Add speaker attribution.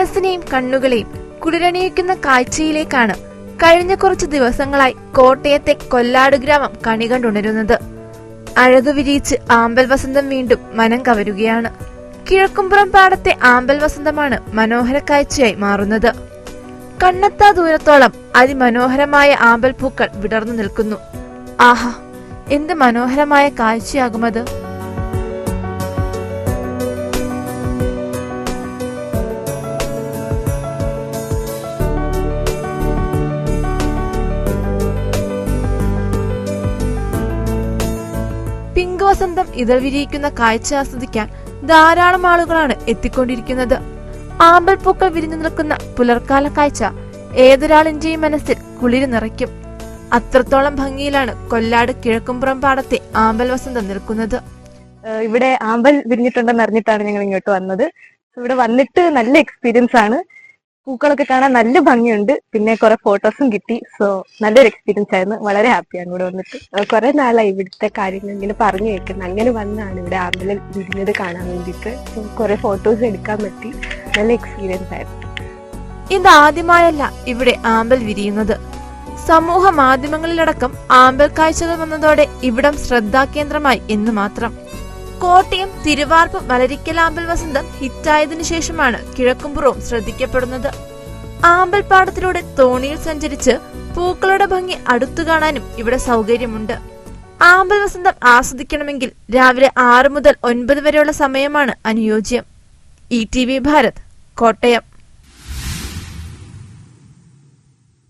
Speaker 1: കണ്ണുകളെയും കുളിരണിയിക്കുന്ന കാഴ്ചയിലേക്കാണ് കഴിഞ്ഞ കുറച്ച് ദിവസങ്ങളായി കോട്ടയത്തെ കൊല്ലാട് ഗ്രാമം കണി കണ്ടുണരുന്നത് അഴകു വിരിയിച്ച് ആമ്പൽ വസന്തം വീണ്ടും മനം കവരുകയാണ്. കിഴക്കുംപുറം പാടത്തെ ആമ്പൽ വസന്തമാണ് മനോഹര കാഴ്ചയായി മാറുന്നത്. കണ്ണെത്താ ദൂരത്തോളം അതിമനോഹരമായ ആമ്പൽ പൂക്കൾ വിടർന്നു നിൽക്കുന്നു. ആഹാ എന്ത് മനോഹരമായ കാഴ്ചയാകുമത്. വസന്തം ഇതൾ വിരിയിക്കുന്ന കാഴ്ച ആസ്വദിക്കാൻ ധാരാളം ആളുകളാണ് എത്തിക്കൊണ്ടിരിക്കുന്നത്. ആമ്പൽ പൂക്കൾ വിരിഞ്ഞു നിൽക്കുന്ന പുലർക്കാല കാഴ്ച ഏതൊരാളിന്റെയും മനസ്സിൽ കുളിര് നിറയ്ക്കും. അത്രത്തോളം ഭംഗിയിലാണ് കൊല്ലാട് കിഴക്കുംപുറം പാടത്തെ ആമ്പൽ വസന്തം നിൽക്കുന്നത്.
Speaker 2: ഇവിടെ ആമ്പൽ വിരിഞ്ഞിട്ടുണ്ടെന്ന് അറിഞ്ഞിട്ടാണ് ഞങ്ങൾ ഇങ്ങോട്ട് വന്നത്. ഇവിടെ വന്നിട്ട് നല്ല എക്സ്പീരിയൻസ് ആണ്. പൂക്കളൊക്കെ കാണാൻ നല്ല ഭംഗിയുണ്ട്. പിന്നെ കുറെ ഫോട്ടോസും കിട്ടി. സോ നല്ലൊരു എക്സ്പീരിയൻസ് ആയിരുന്നു. വളരെ ഹാപ്പിയാണ് ഇവിടെ വന്നിട്ട്. കുറെ നാളായി ഇവിടുത്തെ കാര്യങ്ങൾ ഇങ്ങനെ പറഞ്ഞു കേൾക്കുന്നത് അങ്ങനെ വന്നാണ് ഇവിടെ ആമ്പലം വിരിഞ്ഞത് കാണാൻ വേണ്ടിയിട്ട്. കുറെ ഫോട്ടോസ് എടുക്കാൻ പറ്റി. നല്ല എക്സ്പീരിയൻസ് ആയിരുന്നു.
Speaker 1: ഇത് ആദ്യമായല്ല ഇവിടെ ആമ്പൽ വിരിയുന്നത്. സമൂഹ മാധ്യമങ്ങളിലടക്കം ആമ്പൽ കാഴ്ചകൾ വന്നതോടെ ഇവിടം ശ്രദ്ധാകേന്ദ്രമായി എന്ന് മാത്രം. കോട്ടയം തിരുവാർപ്പ് മലരിക്കൽ ആമ്പൽ വസന്തം ഹിറ്റായതിനു ശേഷമാണ് കിഴക്കുംപുറവും ശ്രദ്ധിക്കപ്പെടുന്നത്. ആമ്പൽ പാടത്തിലൂടെ തോണിയിൽ സഞ്ചരിച്ച് പൂക്കളുടെ ഭംഗി അടുത്തു കാണാനും ഇവിടെ സൗകര്യമുണ്ട്. ആമ്പൽ വസന്തം ആസ്വദിക്കണമെങ്കിൽ രാവിലെ ആറ് മുതൽ ഒൻപത് വരെയുള്ള സമയമാണ് അനുയോജ്യം. E T V Bharat Kottayam.